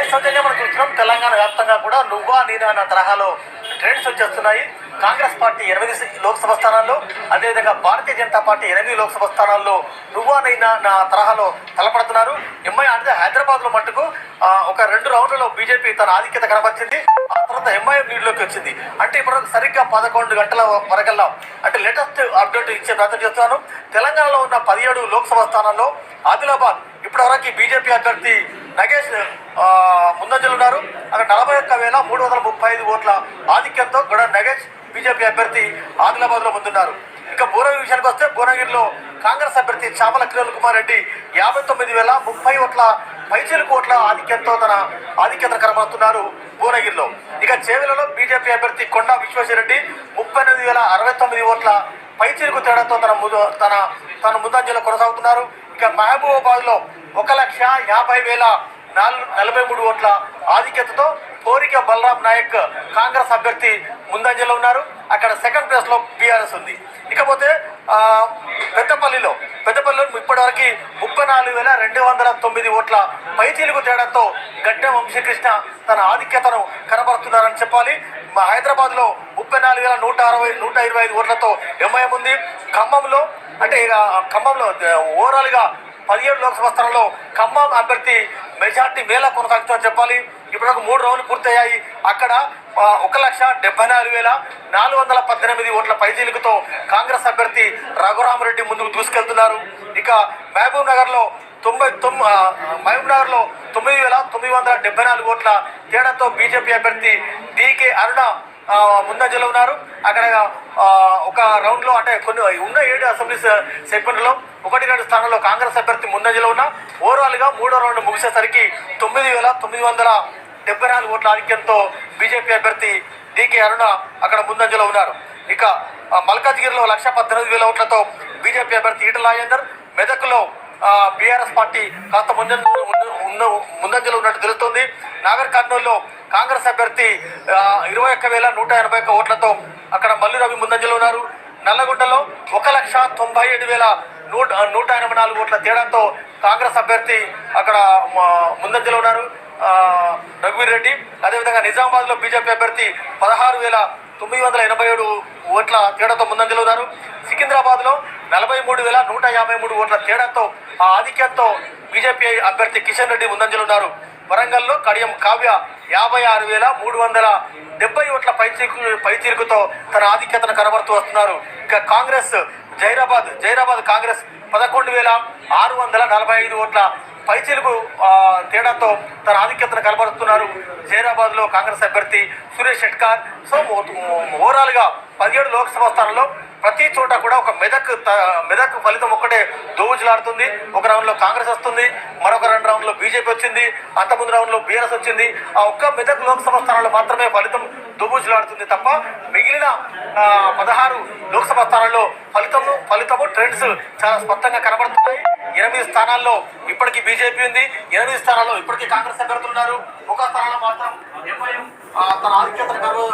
ఏ సౌజన్యం మనం చూస్తున్నాం. తెలంగాణ వ్యాప్తంగా కూడా నువ్వా నేను అన్న తరహాలో ట్రెండ్స్ వచ్చేస్తున్నాయి. కాంగ్రెస్ పార్టీ ఎనిమిది లోక్సభ స్థానాల్లో అదేవిధంగా భారతీయ జనతా పార్టీ ఎనిమిది లోక్సభ స్థానాల్లో నువ్వా నైనా నా తరహాలో తలపడుతున్నారు. ఎంఐ అంటే హైదరాబాద్లో మట్టుకు ఒక రెండు రౌండ్లలో బీజేపీ తన ఆధిక్యత కనబరిచింది. ఆ తర్వాత ఎంఐఎం లీడ్లోకి వచ్చింది. అంటే ఇప్పుడు సరిగ్గా పదకొండు గంటల వరకల్లా అంటే లేటెస్ట్ అప్డేట్ ఇచ్చే ప్రయత్నం చేస్తున్నాను. తెలంగాణలో ఉన్న పదిహేడు లోక్సభ స్థానాల్లో ఆదిలాబాద్ ఇప్పటివరకు బీజేపీ అభ్యర్థి నగేష్ ముందంజలున్నారు ముందంజలు ఉన్నారు. అక్కడ నలభై ఒక్క వేల మూడు వందల ముప్పై ఐదు ఓట్ల ఆధిక్యంతో గొడ నగేష్ బీజేపీ అభ్యర్థి ఆదిలాబాద్లో ముందున్నారు. ఇక భువనగిరి విషయానికి వస్తే భువనగిరిలో కాంగ్రెస్ అభ్యర్థి చామల కిరణ్ కుమార్ రెడ్డి యాభై తొమ్మిది వేల ముప్పై ఓట్ల పైచిలకు ఓట్ల ఆధిక్యంతో తన ఆధిక్యత కనబడుతున్నారు భువనగిరిలో. ఇక చేవెలలో బీజేపీ అభ్యర్థి కొండా విశ్వేశ్వరరెడ్డి ముప్పై ఎనిమిది వేల అరవై తొమ్మిది ఓట్ల పైచిలకు తేడాతో తన ముందు తన తన ముందంజలో కొనసాగుతున్నారు. ఇక మహబూబాబాద్లో ఒక లక్ష యాభై వేల నాలుగు నలభై మూడు ఓట్ల ఆధిక్యతతో కోరిక బలరాం నాయక్ కాంగ్రెస్ అభ్యర్థి ముందంజలో ఉన్నారు. అక్కడ సెకండ్ ప్లేస్లో బీఆర్ఎస్ ఉంది. ఇకపోతే పెద్దపల్లిలో. పెద్దపల్లిలో ఇప్పటివరకు ముప్పై నాలుగు వేల రెండు వందల తొమ్మిది ఓట్ల పైచీలుగు తేడాతో గడ్డ వంశీకృష్ణ తన ఆధిక్యతను కనబరుస్తున్నారని చెప్పాలి. మా హైదరాబాద్లో ముప్పై నాలుగు వేల నూట అరవై నూట ఇరవై ఐదు ఓట్లతో ఎంఐఎం ఉంది. ఖమ్మంలో అంటే ఇక ఓవరాల్ ఓవరాల్గా పదిహేడు లోక్సభ స్థానంలో ఖమ్మం అభ్యర్థి మెజార్టీ మేళ కొనసాగుతుందని చెప్పాలి. ఇప్పటివరకు మూడు రౌండ్లు పూర్తయ్యాయి. అక్కడ ఒక లక్ష డెబ్బై నాలుగు వేల నాలుగు వందల పద్దెనిమిది ఓట్ల పైజీలుకుతో కాంగ్రెస్ అభ్యర్థి రఘురామరెడ్డి ముందుకు దూసుకెళ్తున్నారు. ఇక మహబూబ్ నగర్లో తొంభై తొమ్ మహబూబ్ నగర్లో తొమ్మిది వేల తొమ్మిది వందల డెబ్బై నాలుగు ఓట్ల తేడాతో బీజేపీ అభ్యర్థి డీకే అరుణ ముందంజలో ఉన్నారు. అక్కడ ఒక రౌండ్లో అంటే కొన్ని ఉన్న ఏడు అసెంబ్లీ సెగ్మెంట్లో ఒకటి రెండు స్థానాల్లో కాంగ్రెస్ అభ్యర్థి ముందంజలో ఉన్న. ఓవరాల్గా మూడో రౌండ్ ముగిసేసరికి తొమ్మిది వేల తొమ్మిది వందల డెబ్బై నాలుగు ఓట్ల ఆధిక్యంతో బీజేపీ అభ్యర్థి డీకే అరుణ అక్కడ ముందంజలో ఉన్నారు. ఇక మల్కాజ్గిరిలో లక్ష పద్దెనిమిది వేల ఓట్లతో బీజేపీ అభ్యర్థి ఈటల రాజేందర్ మెదక్లో బీఆర్ఎస్ పార్టీ కాస్త ముందంజలో ముందంజలో ఉన్నట్టు తెలుస్తుంది. నాగర్ కర్నూలులో కాంగ్రెస్ అభ్యర్థి ఇరవై ఒక్క వేల నూట ఎనభై ఒక్క ఓట్లతో అక్కడ మల్లు రవి ముందంజలో ఉన్నారు. నల్లగొండలో ఒక లక్ష తొంభై ఏడు వేల నూట నూట ఎనభై నాలుగు ఓట్ల తేడాతో కాంగ్రెస్ అభ్యర్థి అక్కడ ముందంజలో ఉన్నారు. రఘువీర్ రెడ్డి. అదేవిధంగా నిజామాబాద్లో బీజేపీ అభ్యర్థి పదహారు వేల తొమ్మిది వందల ఎనభై ఏడు ఓట్ల తేడాతో ముందంజలో ఉన్నారు. సికింద్రాబాద్లో నలభై మూడు వేల నూట యాభై మూడు ఓట్ల తేడాతో ఆ ఆధిక్యంతో బీజేపీ అభ్యర్థి కిషన్ రెడ్డి ముందంజలో ఉన్నారు. వరంగల్లో కడియం కావ్య యాభై ఆరు వేల మూడు వందల డెబ్బై ఓట్ల పైచీకు పైచీరుకుతో తన ఆధిక్యతను కనబడుతూ వస్తున్నారు. ఇక కాంగ్రెస్ జైరాబాద్ జైరాబాద్ కాంగ్రెస్ పదకొండు వేల ఆరు వందల నలభై ఐదు ఓట్ల పైచీలకు తేడాతో తన ఆధిక్యతను కనబరుస్తున్నారు జైరాబాద్లో కాంగ్రెస్ అభ్యర్థి సురేష్ షెట్కార్. సో ఓవరాల్గా పదిహేడు లోక్సభ స్థానంలో ప్రతి చోట కూడా ఒక మెదక్ త- మెదక్ ఫలితం ఒక్కటే దోవుజులాడుతుంది. ఒక రౌండ్లో కాంగ్రెస్ వస్తుంది మరొక రెండు రౌండ్లో బీజేపీ వచ్చింది అంత ముందు రౌండ్లో బీఆర్ఎస్ వచ్చింది. ఆ ఒక్క మెదక్ లోక్సభ స్థానంలో మాత్రమే ఫలితం దుబుజులాడుతుంది తప్ప మిగిలిన పదహారు లోక్సభ స్థానాల్లో ఫలితము ఫలితము ట్రెండ్స్ చాలా స్పష్టంగా కనబడుతున్నాయి. ఎనిమిది స్థానాల్లో ఇప్పటికీ బీజేపీ ఉంది. ఎనిమిది స్థానాల్లో ఇప్పటికీ కాంగ్రెస్ అభ్యర్థులు ఉన్నారు. ఒక స్థానంలో మాత్రం ఎంఐఎం తన ఆధిక్యతను